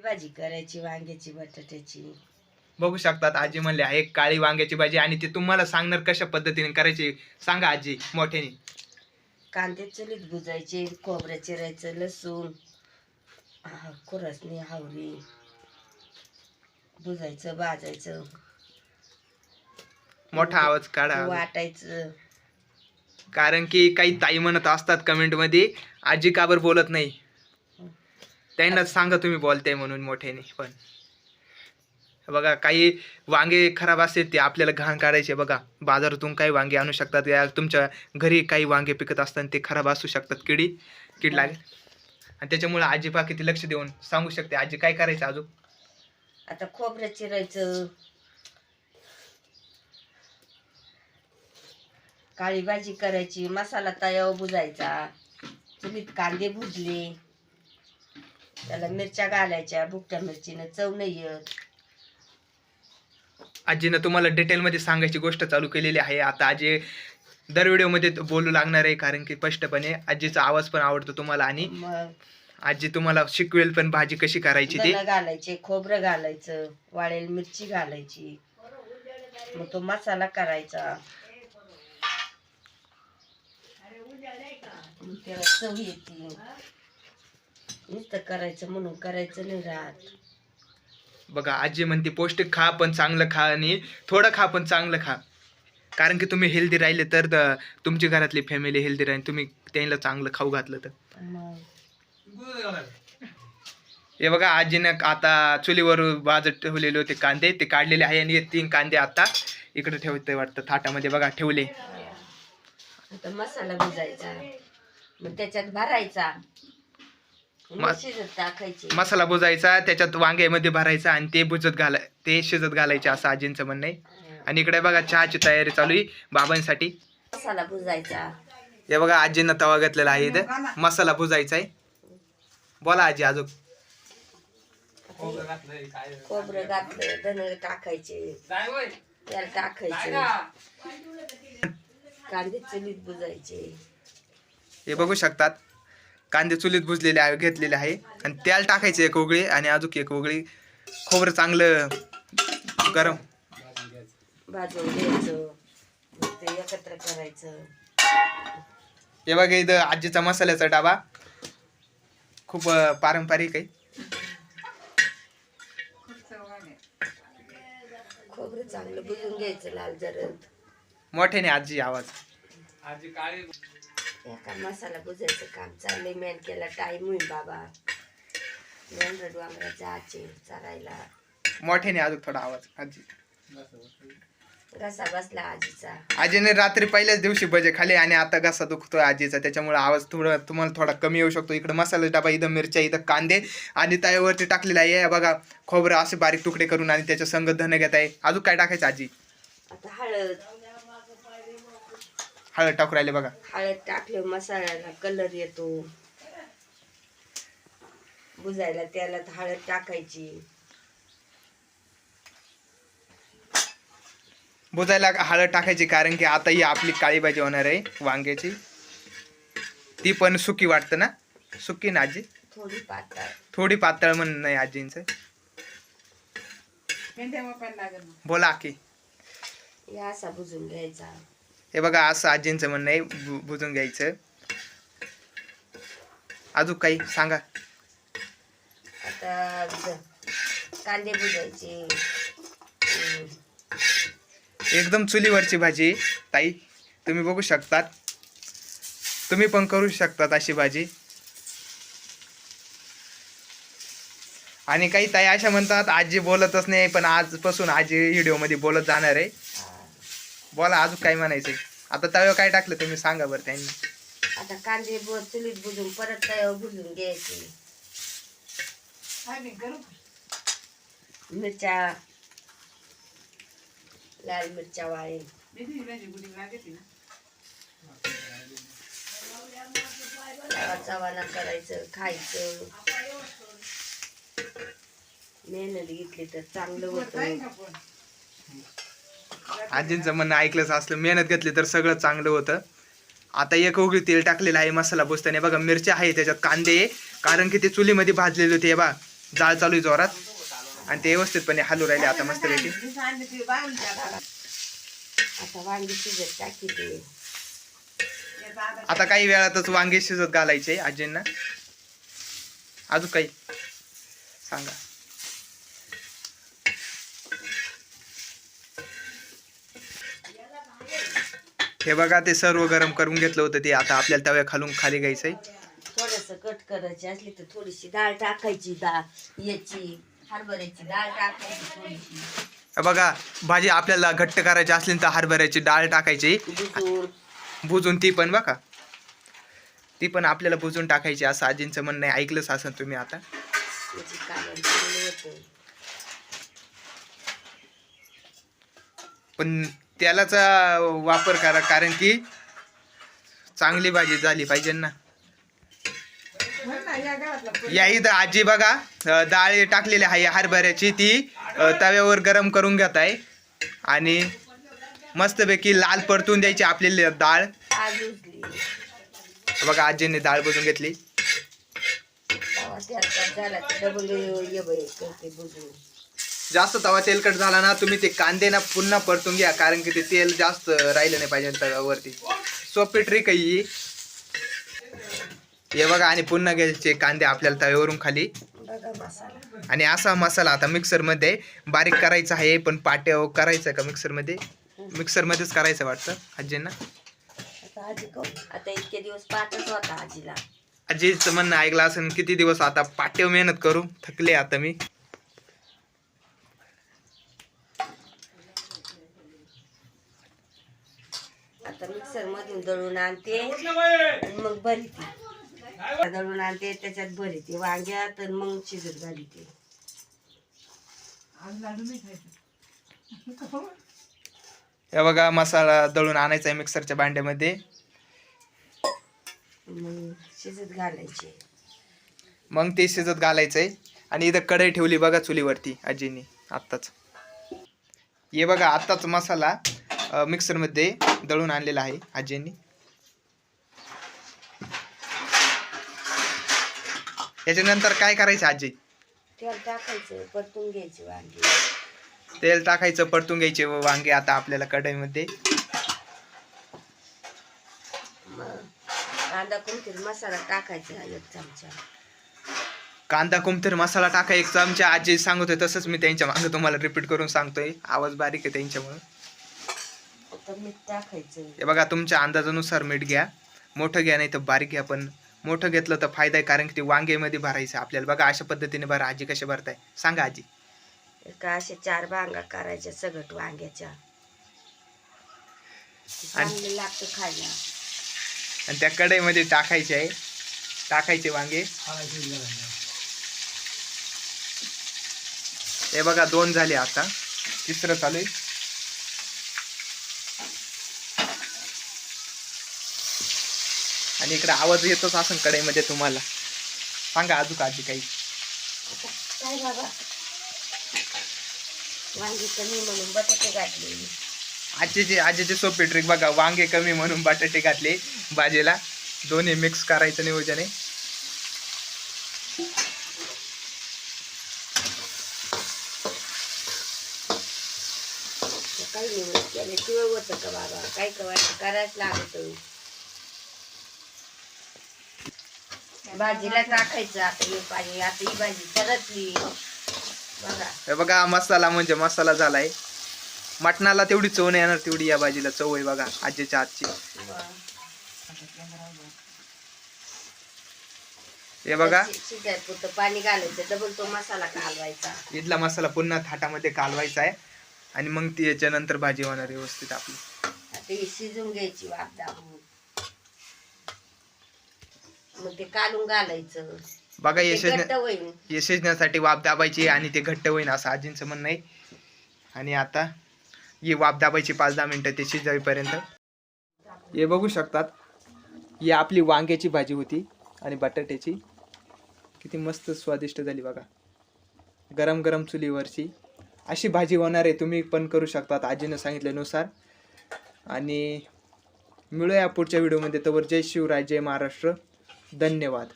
भाजी करायची वांग्याची बटाट्याची. बघू शकतात आजी म्हणले आहे काळी वांग्याची भाजी आणि ते तुम्हाला सांगणार कशा पद्धतीने करायची? सांगा आजी मोठ्याने. कांदे चुलीत भुजायचे खोबरं चिरायचं लसूण हा, खुरसणी हावरी भुजायचं भाजायचं. मोठा आवाज काढा. वाटायचं. कारण की काही ताई म्हणत असतात कमेंटमध्ये आजी काबर बोलत नाही? त्यांना सांगा तुम्ही बोलताय म्हणून मोठ्याने पण. बघा काही वांगे खराब असतील ते आपल्याला घाण काढायचे बघा. बाजारातून काही वांगे आणू शकतात. या तुमच्या घरी काही वांगे पिकत असतात ते खराब असू शकतात. किडी कीड लागेल. आणि त्याच्यामुळे आजी पा किती लक्ष देऊन सांगू शकते. आजी काय करायचं अजून? आता खोबरं चिरायचं. काळी भाजी करायची. मसाला तयावर भुजायचा चुलीत कांदे भुजले. त्याला मिरच्या घालायच्या बुकट्या मिरचीनं चव नाही येत. आजीनं तुम्हाला डिटेलमध्ये सांगायची गोष्ट चालू केलेली आहे. आता आजी दर व्हिडिओमध्ये बोलू लागणार आहे कारण की स्पष्टपणे आजीचा आवाज पण आवडतो तुम्हाला आणि मग आजी तुम्हाला शिकवेल पण भाजी कशी करायची ते. धनं घालायचे खोबरं घालायचं वाळेल मिरची घालायची. मग तो मसाला करायचा. मग त्याला चव येते. नुसतं करायचं म्हणून करायचं नाही राहत. बघा आजी म्हणते पौष्टिक खा पण चांगलं खा आणि थोडं खा पण चांगलं खा. कारण की तुम्ही हेल्दी राहिले तर द- तुमची घरातली फॅमिली हेल्दी राहील तुम्ही त्यांना चांगलं खाऊ घातलं तर. मग हे बघा आजीनं आता चुलीवर भाजत ठेवलेले होते कांदे. ते काढलेले आहे आणि हे तीन कांदे आता इकडे ठेवते वाटतं थाटामध्ये. बघा ठेवले. आता मसाला भिजायचा. मग त्याच्यात भरायचा. मग मस- शिजत टाकायचे. मसाला बुजायचा त्याच्यात वांग्यामध्ये भरायचा आणि ते बुजत घाला ते शिजत घालायचे असं आजींचं म्हणणं आहे. आणि इकडे बघा चहाची तयारी चालू आहे बाबांसाठी. मसाला भुजायचा हे बघा आजीनं तवा घेतलेला आहे इथं. मसाला भुजायचा आहे. बोला आजी अजून. खोबरं घातलं धन टाकायचे. त्याला टाकायचे. कांदे चुलीत बुजायचे. हे बघू शकतात. कांदे चुलीत भुजलेले आहे घेतलेले आहे. आणि त्याला टाकायचे एक उगळी आणि अजून एक उगळी. खोबरं चांगलं गरम. भाजून घ्यायचं. मग ते एकत्र करायचं. हे बघा इथं आजीचा मसाल्याचा डाबा. खूप पारंपरिक आहे. खोबरं चांगलं बुजून घ्यायचं लाल मोठ्याने आजी आवाज. एका मसाला बुजायचं काम चाललंय. मॅन केला टाईम होईल बाबा. मेंढर डोंगरा जायचे चरायला मोठ्याने अजून थोडा आवाज. आजी. घसा बसला आजीचा. आजीने रात्री पहिल्याच दिवशी भजे खाले आणि आता घसा दुखतोय आजीचा. त्याच्यामुळे आवाज थोडा तुम्हाला थोडा कमी येऊ शकतो. इकडे मसाला डबा इथं मिरच्या इथं कांदे आणि तव्यावरती टाकलेला आहे. बघा खोबरं असे बारीक तुकडे करून आणि त्याच्या संग धन घेत आहे अजून काय टाकायचं आजी? आता हळद. हळद टाकू राहिले बघा. हळद टाकले मसाल्याला कलर येतो. बुजायला त्याला हळद टाकायची. बुजायला हळद टाकायची कारण की आता ही आपली काळी भाजी होणार आहे वांग्याची. ती पण सुकी वाटतं ना? सुकी ना आजी? थोडी पातळ. थोडी पातळ म्हणून नाही आजींचं. बोला की या असा बुजून घ्यायचा. हे बघा असं आजींचं म्हणणं आहे. बुजून घ्यायचं. अजून काही सांगा. आता कांदे बुजायचे. हम्म. एकदम चुलीवरची भाजी ताई. तुम्ही बघू शकतात. तुम्ही पण करू शकतात अशी भाजी. आणि काही ताई अशा म्हणतात आजी बोलतच नाही पण आजपासून आजी व्हिडिओमध्ये बोलत जाणार आहे. बोला अजून काय म्हणायचंय? आता तव्यावर काय टाकलं तुम्ही सांगा बरं त्यांनी. आता कांदे ब चुलीत बुजून परत तयावर बुजून घ्यायचे. मिरच्या लाल मिरच्या वाळे. चवाना करायचं खायचं. मेहनत घेतली तर चांगलं होतं. आजींचं म्हणणं ऐकलंच असलं मेहनत घेतली तर सगळं चांगलं होतं. आता एक उघडी तेल टाकलेलं आहे मसाला बुजताना बघा मिरच्या आहे त्याच्यात कांदे. कारण की ते चुलीमध्ये भाजलेले होते हे बा जाळ चालू आहे जोरात. आणि ते व्यवस्थितपणे हलू राहिले आता मस्त पैकी आता काही वेळातच वांगे शिजत घालायचे आजींना. अजून काही सांगा. हे बघा ते सर्व गरम करून घेतलं होतं ते. आता आपल्याला तव्या खालून खाली घ्यायचंय. थोडस कट करायची असली तर थोडीशी डाळ टाकायची डाळ याची हरभऱ्याची डाळ टाकायची थोडीशी. बघा भाजी आपल्याला घट्ट करायची असली तर हरभऱ्याची डाळ टाकायची. भुजून ती पण बघा. ती पण आपल्याला भुजून टाकायची असं आजींचं म्हणणं आहे. ऐकलंच असेल तुम्ही आता. कालवण होतं पण तेलाचा वापर करा कारण की चांगली भाजी झाली पाहिजे ना. या इथं आजी बघा डाळ टाकलेली आहे हरभऱ्याची ती तव्यावर गरम करून घेत आहे. आणि मस्तपैकी लाल परतून द्यायची आपली डाळ. बघा आजीने डाळ बुजून घेतली. जास्त तवा तेलकट झाला ना तुम्ही ते कांदे ना पुन्हा परतून घ्या कारण की ते तेल जास्त राहिलं नाही पाहिजे तव्यावरती. सोपी ट्रिक आहे ही. हे बघा आणि पुन्हा घ्यायचे कांदे आपल्याला तव्यावरून खाली. आणि असा मसाला आता मिक्सरमध्ये बारीक करायचा आहे पण पाट्या करायचं का मिक्सरमध्ये? मिक्सरमध्येच करायचं वाटतं आजींना? आता इतके दिवस पाठच होता आजीला. आजीचं म्हणणं ऐकलं असेल किती दिवस आता पाट्याव मेहनत करू? थकले आता मी. आता मिक्सर मधून दळून आणते. आणि मग भरते. दळून आणते त्याच्यात भरते. वांग्यात आणि मग शिजत घालते. हे बघा मसाला दळून आणायचा आहे मिक्सरच्या भांड्यामध्ये. मग शिजत घालायचे. मग ते शिजत घालायचंय. आणि इथं कढई ठेवली बघा चुलीवरती आजीनी आत्ताच. हे बघा आत्ताच मसाला मिक्सरमध्ये दळून आणलेला आहे आजींनी. याच्यानंतर काय करायचं आजी? तेल टाकायचं परतून घ्यायचे वांगे. तेल टाकायचं परतून घ्यायचे व वांगे आता आपल्याला कढईमध्ये. कांदा कोणतरी मसाला टाकायचा एक चमचा. कांदा कुमथर मसाला टाका एक चमचा. आजी सांगतोय तसंच मी त्यांच्या मागे तुम्हाला रिपीट करून सांगतोय. आवाज बारीक आहे त्यांच्यामुळे. आता मीठ टाकायचं. हे बघा तुमच्या अंदाजानुसार मीठ घ्या. मोठं घ्या नाही तर बारीक घ्या पण मोठं घेतलं तर फायदा आहे कारण की ते वांग्यामध्ये भरायचं आपल्याला. बघा अशा पद्धतीने भरा. आजी कशा भरताय? सांगा आजी. का असे चार भांगा करायच्या सगट वांग्याच्या. चांगलं लागतं खायला. आणि त्या कढईमध्ये टाकायचे आहे. टाकायचे वांगे. हे बघा दोन झाले आता. तिसरं चालू आहे. आणि इकडे आवाज येतोच असं कढईमध्ये तुम्हाला. सांगा अजून आजी काही. काय बाबा? वांगी कमी म्हणून बटाटे घातले. आजीचे आजीचे सोपे ट्रिक बघा वांगे कमी म्हणून बटाटे घातले भाजीला. दोन्ही मिक्स करायचं नियोजन आहे. काही नाही केले. होतं का बाबा? काय करायचं? करायच लागत. भाजीला टाकायचं आता हे पाणी आता ही भाजी बघा. हे बघा मसाला म्हणजे मसाला झालाय. मटणाला तेवढी चव नाही येणार तेवढी या भाजीला चव आहे बघा आजीच्या हातची. हे बघा. पुरतं पाणी घालायचं डबल तो मसाला घालवायचा. इथला मसाला पुन्हा थाटामध्ये कालवायचा आहे. आणि मग ती याच्यानंतर भाजी होणार व्यवस्थित आपली. आता ही शिजून घ्यायची वाफ दाबून. मग ते काढून घालायचं. बघा शिजण्या होईल वाफ दाबायची आणि ते घट्ट होईन असं आजींचं म्हणणं आहे. आणि आता ही वाफ दाबायची पाच दहा मिनटं ते शिजावीपर्यंत. हे बघू शकतात ही आपली वांग्याची भाजी होती आणि बटाट्याची. किती मस्त स्वादिष्ट झाली बघा. गरम गरम चुलीवरची. अशी भाजी होणार आहे तुम्ही पण करू शकतात आजीनं सांगितल्यानुसार. आणि मिळूया पुढच्या व्हिडिओमध्ये. तवर जय शिवराय जय महाराष्ट्र. धन्यवाद.